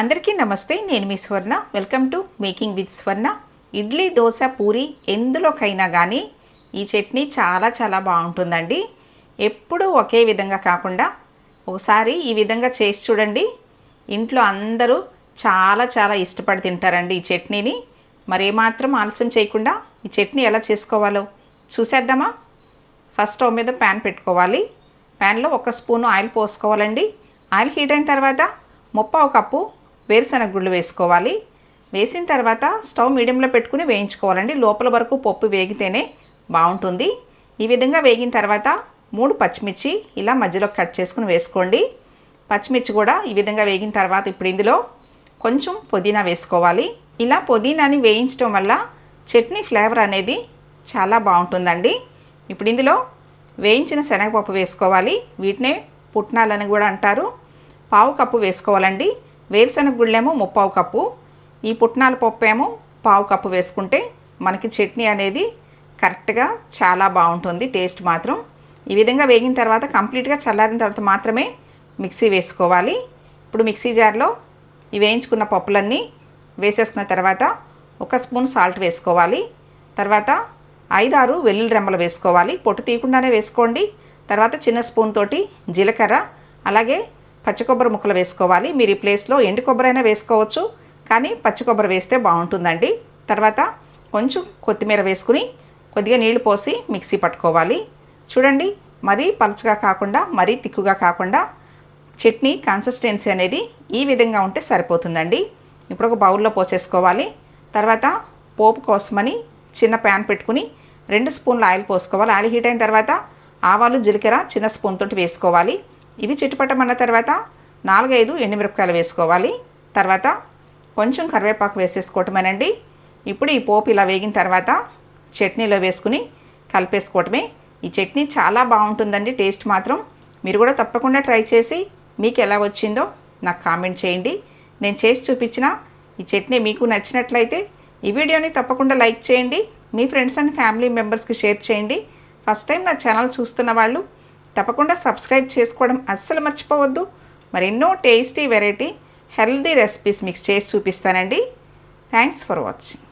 అందరికీ నమస్తే నేను మీ Swarna. Welcome to making with Swarna idli dosa puri ఎందులోకైనా కానీ ఈ చట్నీ చాలా చాలా బాగుంటుందండి. ఎప్పుడూ ఒకే విధంగా కాకుండా ఒకసారి ఈ విధంగా చేసి చూడండి. ఇంట్లో అందరూ చాలా చాలా ఇష్టపడి తింటారండి ఈ చట్నీని. మరి ఏమాత్రం ఆలస్యం చేయకుండా ఈ చట్నీ ఎలా చేసుకోవాలో చూసేద్దామా? ఫస్ట్ స్టవ్ మీద ప్యాన్ పెట్టుకోవాలి. ప్యాన్లో ఒక స్పూను ఆయిల్ పోసుకోవాలండి. ఆయిల్ హీట్ అయిన తర్వాత ముప్పావు కప్పు వేరుశనగ గుళ్ళు వేసుకోవాలి. వేసిన తర్వాత స్టవ్ మీడియంలో పెట్టుకుని వేయించుకోవాలండి. లోపల వరకు పప్పు వేగితేనే బాగుంటుంది. ఈ విధంగా వేగిన తర్వాత మూడు పచ్చిమిర్చి ఇలా మధ్యలో కట్ చేసుకుని వేసుకోండి. పచ్చిమిర్చి కూడా ఈ విధంగా వేగిన తర్వాత ఇప్పుడు ఇందులో కొంచెం పుదీనా వేసుకోవాలి. ఇలా పుదీనాని వేయించడం వల్ల చట్నీ ఫ్లేవర్ అనేది చాలా బాగుంటుందండి. ఇప్పుడు ఇందులో వేయించిన శనగపప్పు వేసుకోవాలి. వీటినే పుట్నాలని కూడా అంటారు. పావు కప్పు వేసుకోవాలండి. వేరుశనగ గుళ్ళేమో ముప్పావు కప్పు ఈ పుట్నాల పప్పు ఏమో పావు కప్పు వేసుకుంటే మనకి చట్నీ అనేది కరెక్ట్గా చాలా బాగుంటుంది టేస్ట్ మాత్రం. ఈ విధంగా వేగిన తర్వాత కంప్లీట్గా చల్లారిన తర్వాత మాత్రమే మిక్సీ వేసుకోవాలి. ఇప్పుడు మిక్సీ జార్లో ఈ వేయించుకున్న పప్పులన్నీ వేసేసుకున్న తర్వాత ఒక స్పూన్ సాల్ట్ వేసుకోవాలి. తర్వాత ఐదారు వెల్లుల్లి రెమ్మలు వేసుకోవాలి. పొట్టు తీయకుండానే వేసుకోండి. తర్వాత చిన్న స్పూన్ తోటి జీలకర్ర అలాగే పచ్చి కొబ్బరి ముక్కలు వేసుకోవాలి. మీరు ఈ ప్లేస్లో ఎండు కొబ్బరి అయినా వేసుకోవచ్చు. కానీ పచ్చి కొబ్బరి వేస్తే బాగుంటుందండి. తర్వాత కొంచెం కొత్తిమీర వేసుకుని కొద్దిగా నీళ్ళు పోసి మిక్సీ పట్టుకోవాలి. చూడండి మరీ పలుచగా కాకుండా మరీ తిక్కుగా కాకుండా చట్నీ కన్సిస్టెన్సీ అనేది ఈ విధంగా ఉంటే సరిపోతుందండి. ఇప్పుడు ఒక బౌల్లో పోసేసుకోవాలి. తర్వాత పోపు కోసమని చిన్న ప్యాన్ పెట్టుకుని రెండు స్పూన్ల ఆయిల్ పోసుకోవాలి. ఆయిల్ హీట్ అయిన తర్వాత ఆవాలు జీలకర్ర చిన్న స్పూన్ తోటి వేసుకోవాలి. ఇవి చిట్టుపట్టమన్న తర్వాత నాలుగైదు ఎండుమిరపకాయలు వేసుకోవాలి. తర్వాత కొంచెం కరివేపాకు వేసేసుకోవటమేనండి. ఇప్పుడు ఈ పోపు ఇలా వేగిన తర్వాత చట్నీలో వేసుకుని కలిపేసుకోవటమే. ఈ చట్నీ చాలా బాగుంటుందండి టేస్ట్ మాత్రం. మీరు కూడా తప్పకుండా ట్రై చేసి మీకు ఎలా వచ్చిందో నాకు కామెంట్ చేయండి. నేను చేసి చూపించిన ఈ చట్నీ మీకు నచ్చినట్లయితే ఈ వీడియోని తప్పకుండా లైక్ చేయండి. మీ ఫ్రెండ్స్ అండ్ ఫ్యామిలీ మెంబర్స్కి షేర్ చేయండి. ఫస్ట్ టైం నా ఛానల్ చూస్తున్న వాళ్ళు తప్పకుండా సబ్స్క్రైబ్ చేసుకోవడం అస్సలు మర్చిపోవద్దు. మరి ఎన్నో టేస్టీ వెరైటీ హెల్దీ రెసిపీస్ మీకు చేసి చూపిస్తానండి. Thanks for watching